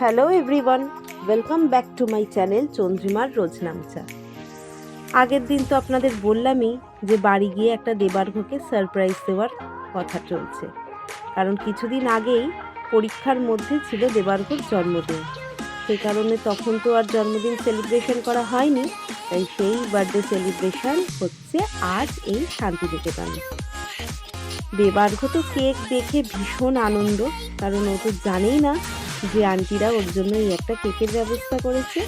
Hello everyone welcome back to my channel চন্দ্রিমার রোজনামচা আগের দিন তো আপনাদের বললামই যে বাড়ি গিয়ে একটা দেবার্ঘকে সারপ্রাইজ দেওয়ার কথা চলছে। কারণ কিছুদিন আগেই পরীক্ষার মধ্যে ছিল দেবার্ঘর জন্মদিন। সেই কারণে তখন তো আর জন্মদিন সেলিব্রেশন করা হয়নি, তাই সেই বার্থডে সেলিব্রেশন হচ্ছে আজ এই শান্তিনিকেতনে। দেবার্ঘ তো কেক দেখে ভীষণ আনন্দ, কারণ ও তো জানেই না যে আন্টিরা ওর জন্য এই একটা কেকের ব্যবস্থা করেছে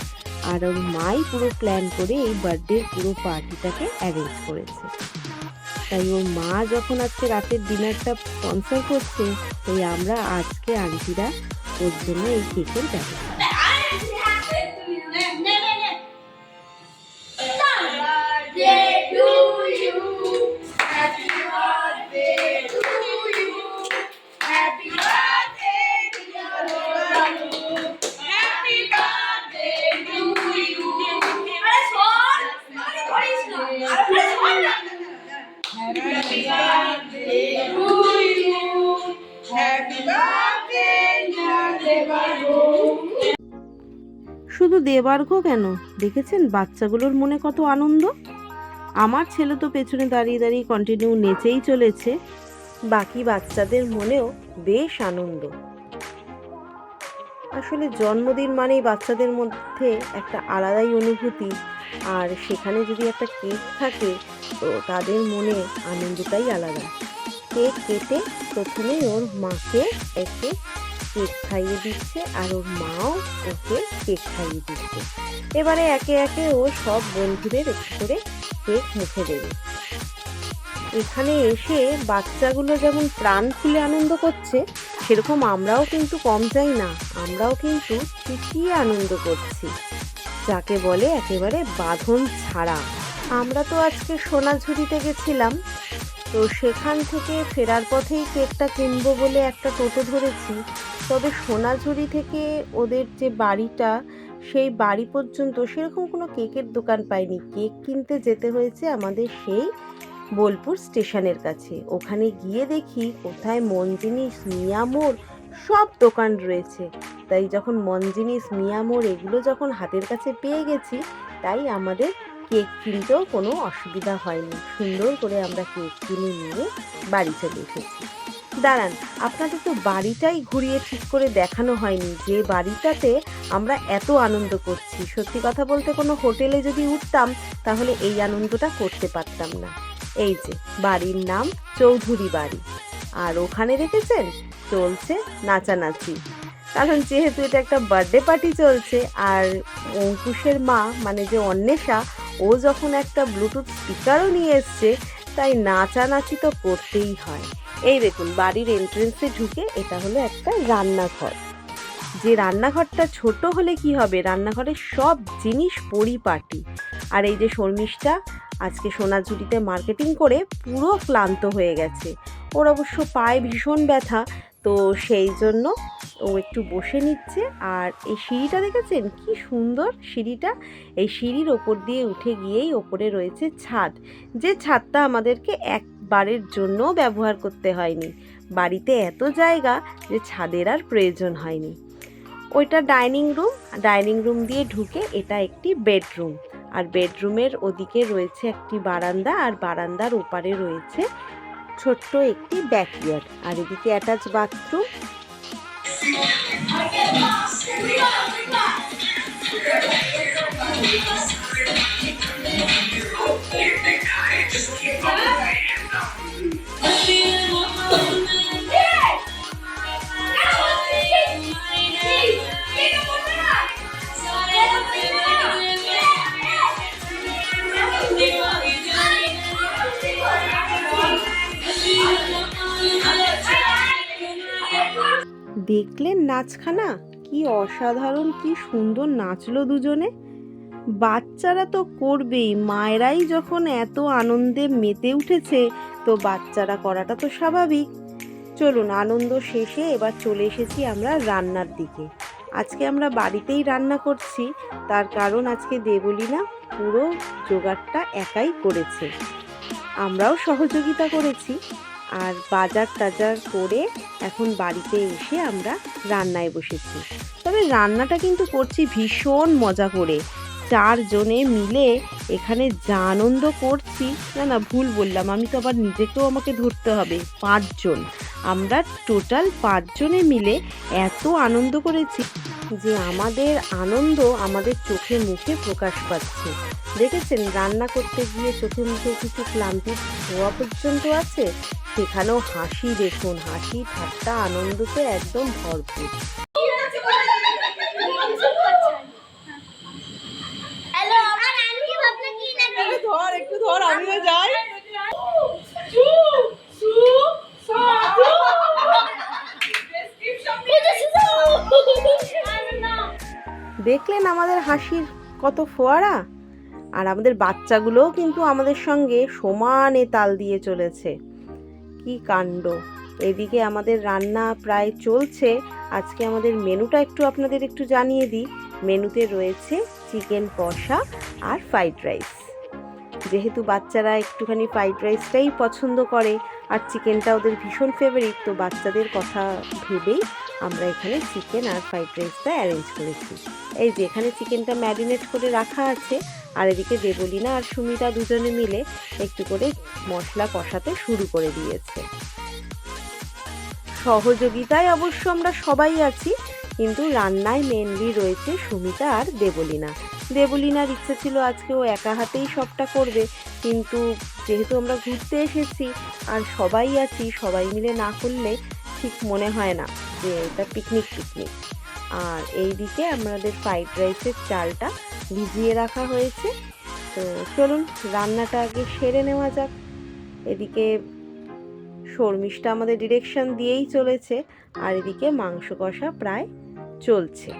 আর ওর মাই পুরো প্ল্যান করে এই বার্থডের পুরো পার্টিটাকে অ্যারেঞ্জ করেছে। তাই ওর মা যখন আজকে রাতের ডিনারটা স্পন্সর করছে, তাই আমরা আজকে আন্টিরা ওর জন্য এই কেকের ব্যবস্থা শুধু দেবার্ঘ কেন? দেখেছেন বাচ্চাগুলোর মনে কত আনন্দ? আমার ছেলে তো পেছনে দাঁড়িয়ে দাঁড়িয়ে কন্টিনিউ নেচেই চলেছে। বাকি বাচ্চাদের মনেও বেশ আনন্দ। আসলে জন্মদিন মানেই বাচ্চাদের মধ্যে একটা আলাদাই অনুভূতি। আর সেখানে যদি একটা কেক থাকে, তো তাদের মনে আনন্দটাই আলাদা। কেক কেটে প্রথমে ওর মাকে একে কেক খাইয়ে দিচ্ছে আর ওর মাও ওকে কেক খাইয়ে দিচ্ছে। এবারে একে একে ও সব বন্ধুদের একটু করে কেক মুখে দেবে। এখানে এসে বাচ্চাগুলো যেমন প্রাণ খুলে আনন্দ করছে, সেরকম আমরাও কিন্তু কম যাই না। আমরাও কিন্তু চুটিয়ে আনন্দ করছি। যাকে বলে একেবারে বাঁধন ছাড়া। আমরা তো আজকে সোনাঝুরিতে গেছিলাম, তো সেখান থেকে ফেরার পথেই কেকটা কিনবো বলে একটা টোটো ধরেছি। তবে সোনাঝুরি থেকে ওদের যে বাড়িটা, সেই বাড়ি পর্যন্ত সেরকম কোনো কেকের দোকান পাইনি। কেক কিনতে যেতে হয়েছে আমাদের সেই বোলপুর স্টেশনের কাছে। ওখানে গিয়ে দেখি কোথায় মন জিনিস মিয়ামোর সব দোকান রয়েছে। তাই যখন মন জিনিস মিয়ামোর এগুলো যখন হাতের কাছে পেয়ে গেছি, তাই আমাদের কেক কিনতেও কোনো অসুবিধা হয়নি। সুন্দর করে আমরা কেক কিনে নিয়ে বাড়ি চলে এসেছি। দাঁড়ান, আপনাদের তো বাড়িটাই ঘুরিয়ে ঠিক করে দেখানো হয়নি, যে বাড়িটাতে আমরা এত আনন্দ করছি। সত্যি কথা বলতে কোনো হোটেলে যদি উঠতাম, তাহলে এই আনন্দটা করতে পারতাম না। এই যে, বাড়ির নাম চৌধুরী বাড়ি। আর ওখানে দেখেছেন চলছে নাচানাচি। কারণ যেহেতু এটা একটা বার্থডে পার্টি চলছে, আর অঙ্কুশের মা মানে যে অন্বেষা, ও যখন একটা ব্লুটুথ স্পিকারও নিয়ে এসছে, তাই নাচানাচি তো করতেই হয়। এই দেখুন, বাড়ির এন্ট্রেন্সে ঢুকে এটা হলো একটা রান্নাঘর। যে রান্নাঘরটা ছোট হলে কি হবে? রান্নাঘরের সব জিনিস পরিপাটি। আর এই যে শর্মিষ্ঠা, আজকে সোনাঝুরিতে মার্কেটিং করে পুরো ক্লান্ত হয়ে গেছে। ওর অবশ্য পায়ে ভীষণ ব্যথা, তো সেই জন্য ও একটু বসে নিচ্ছে। আর এই সিঁড়িটা দেখেছেন? কি সুন্দর সিঁড়িটা। এই সিঁড়ির ওপর দিয়ে উঠে গিয়েই ওপরে রয়েছে ছাদ। যে ছাদটা আমাদেরকে একবারের জন্য ব্যবহার করতে হয়নি। বাড়িতে এত জায়গা যে ছাদের আর প্রয়োজন হয়নি। ওইটা ডাইনিং রুম ডাইনিং রুম দিয়ে ঢুকে এটা একটি বেডরুম। আর বেডরুমের ওদিকে রয়েছে একটি বারান্দা, আর বারান্দার ওপারে রয়েছে ছোট্ট একটি ব্যাকইয়ার্ড। আর এদিকে অ্যাটাচ বাথরুম। দেখলেন নাচখানা? কি অসাধারণ কি সুন্দর নাচলো দুজনে। বাচ্চারা তো করবেই। মায়েরাই যখন এত আনন্দে মেতে উঠেছে, তো বাচ্চারা করাটা তো স্বাভাবিক। চলুন, আনন্দ শেষে এবার চলে এসেছি আমরা রান্নার দিকে। আজকে আমরা বাড়িতেই রান্না করছি, তার কারণ আজকে দেবলীনা পুরো জোগাড়টা একাই করেছে। আমরাও সহযোগিতা করেছি, আর বাজার টাজার করে এখন বাড়িতে এসে আমরা রান্নায় বসেছি। তবে রান্নাটা কিন্তু করছি ভীষণ মজা করে। চারজনে মিলে এখানে যা আনন্দ করছি, না না, ভুল বললাম। আমি তো আবার নিজেকেও আমাকে ধরতে হবে, পাঁচজন। আমরা টোটাল পাঁচজনে মিলে এত আনন্দ করেছি যে আমাদের আনন্দ আমাদের চোখে মুখে প্রকাশ পাচ্ছে। দেখেছেন, রান্না করতে গিয়ে চোখে মুখে কিছু ক্লান্তি হওয়া পর্যন্ত আছে? সেখানেও হাসি দেখুন, হাসি ঠাট্টা আনন্দতে একদম ভরপুর হ্যালো আমার আন্টি ভাবনা কি না আমিও যাই। দেখলেন আমাদের হাসির কত ফোয়ারা? আর আমাদের বাচ্চাগুলোও কিন্তু আমাদের সঙ্গে সমানে তাল দিয়ে চলেছে। কি কাণ্ড। এদিকে আমাদের রান্না প্রায় চলছে। আজকে আমাদের মেনুটা একটু আপনাদের একটু জানিয়ে দিই। মেনুতে রয়েছে চিকেন কষা আর ফ্রাইড রাইস। যেহেতু বাচ্চারা একটুখানি ফ্রাইড রাইসটাই পছন্দ করে আর চিকেনটা ওদের ভীষণ ফেভারিট তো বাচ্চাদের কথা ভেবেই আমরা এখানে চিকেন আর ফ্রাইড রাইসটা অ্যারেঞ্জ করেছি। এই যে এখানে চিকেনটা ম্যারিনেট করে রাখা আছে আর এদিকে দেবলিনা আর সুমিতা দুজনে মিলে একটু করে মশলা কষাতে শুরু করে দিয়েছে। সহযোগিতায় অবশ্য আমরা সবাই আছি, কিন্তু রান্নায় মেনলি রয়েছে সুমিতা আর দেবলিনা। দেবলিনার ইচ্ছে ছিল আজকে ও একা হাতেই সবটা করবে, কিন্তু যেহেতু আমরা ঘুরতে এসেছি আর সবাই আছি, সবাই মিলে না করলে ঠিক মনে হয় না যে এটা পিকনিক পিকনিক আর এই দিকে আমাদের ফ্রাইড রাইসের চালটা ভিজিয়ে রাখা হয়েছে। তো চলুন, রান্নাটা আগে সেরে নেওয়া যাক। এদিকে শর্মিষ্ঠা আমাদের ডিরেকশন দিয়েই চলেছে, আর এদিকে মাংস কষা প্রায় চলছে।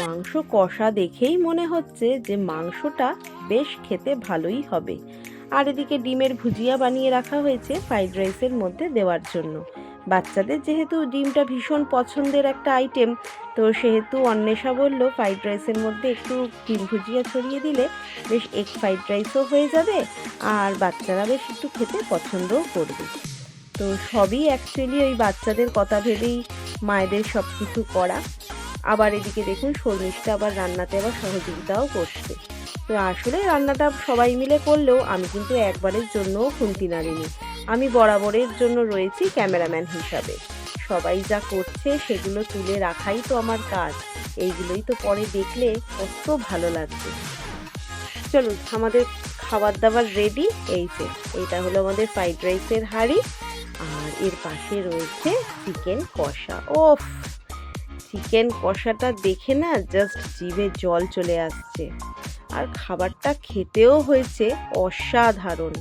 মাংস কষা দেখেই মনে হচ্ছে যে মাংসটা বেশ খেতে ভালোই হবে। আর এদিকে ডিমের ভুজিয়া বানিয়ে রাখা হয়েছে ফ্রাইড রাইসের মধ্যে দেওয়ার জন্য। বাচ্চাদের যেহেতু ডিমটা ভীষণ পছন্দের একটা আইটেম, তো সেহেতু অন্বেষা বলল, ফ্রাইড রাইসের মধ্যে একটু ডিম ভুজিয়া ছড়িয়ে দিলে বেশ এগ ফ্রাইড রাইসও হয়ে যাবে, আর বাচ্চারা বেশ একটু খেতে পছন্দও করবে। তো সবই অ্যাকচুয়ালি ওই বাচ্চাদের কথা ভেবেই, মায়েদের সব কিছু করা। আবার এদিকে দেখুন শর্মিষ্ঠা আবার রান্নাতে আবার সহযোগিতাও করছে। তো আসলে রান্নাটা সবাই মিলে করলেও আমি কিন্তু একবারের জন্যও খুন্তি নাড়িনি আমি বরাবরের জন্য রয়েছি ক্যামেরাম্যান হিসাবে। সবাই যা করছে সেগুলো তুলে রাখাই তো আমার কাজ। এইগুলোই তো পরে দেখলে কত ভালো লাগবে। চলুন, আমাদের খাবার দাবার রেডি এই যে এইটা হলো আমাদের ফ্রাইড রাইসের হাঁড়ি। আর এর পাশে রয়েছে চিকেন কষা। ওফ! চিকেন কষাটা দেখে না জাস্ট জিভে জল চলে আসছে। আর খাবারটা খেতেও হয়েছে অসাধারণ।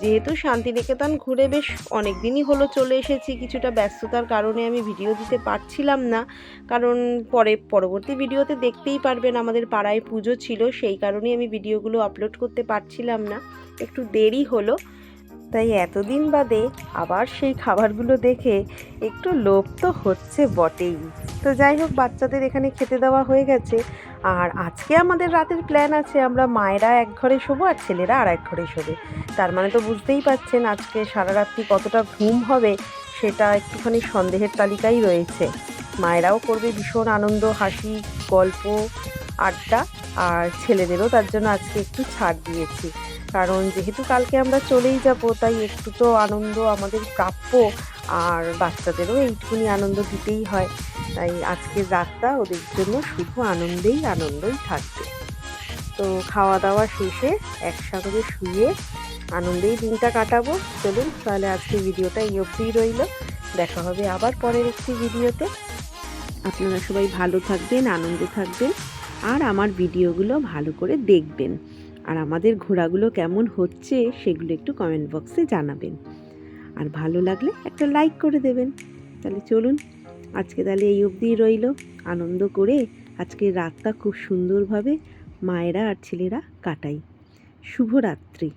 যেহেতু শান্তিনিকেতন ঘুরে বেশ অনেক দিনই হলো চলে এসেছি, কিছুটা ব্যস্ততার কারণে আমি ভিডিও দিতে পারছিলাম না। কারণ পরে, পরবর্তী ভিডিওতে দেখতেই পারবেন আমাদের পাড়ায় পুজো ছিল, সেই কারণেই আমি ভিডিওগুলো আপলোড করতে পারছিলাম না। একটু দেরি হলো। তাই এতদিন বাদে আবার সেই খাবারগুলো দেখে একটু লোভ তো হচ্ছে বটেই। তো যাই হোক, বাচ্চাদের এখানে খেতে দেওয়া হয়ে গেছে। আর আজকে আমাদের রাতের প্ল্যান আছে, আমরা মায়েরা এক ঘরে শোবো আর ছেলেরা আর এক ঘরে শোবে। তার মানে তো বুঝতেই পাচ্ছেন আজকে সারা রাত্রি কতটা ঘুম হবে, সেটা একটুখানি সন্দেহের তালিকাই রয়েছে। মায়েরাও করবে ভীষণ আনন্দ, হাসি, গল্প, আড্ডা, আর ছেলেদেরও তার জন্য আজকে একটু ছাড় দিয়েছি। কারণ যেহেতু কালকে আমরা চলেই যাব, তাই একটু তো আনন্দ আমাদের প্রাপ্য। আর বাচ্চাদেরও এইটুকুনি আনন্দ দিতেই হয়। তাই আজকের রাতটা ওদের জন্য শুধু আনন্দেই আনন্দই থাকবে। তো খাওয়া দাওয়া শেষে একসাথে শুয়ে আনন্দেই দিনটা কাটাবো। চলুন তাহলে আজকে ভিডিওটা এই অবধিই রইল। দেখা হবে আবার পরের একটি ভিডিওতে। আপনারা সবাই ভালো থাকবেন, আনন্দে থাকবেন। আর আমার ভিডিওগুলো ভালো করে দেখবেন। আর আমাদের ঘোরাগুলো কেমন হচ্ছে সেগুলো একটু কমেন্ট বক্সে জানাবেন। আর ভালো লাগলে একটা লাইক করে দেবেন। তাহলে চলুন, আজকে তাহলে এই অবধিই রইল। আনন্দ করে আজকে রাতটা খুব সুন্দরভাবে মায়েরা আর ছেলেরা কাটাই। শুভরাত্রি।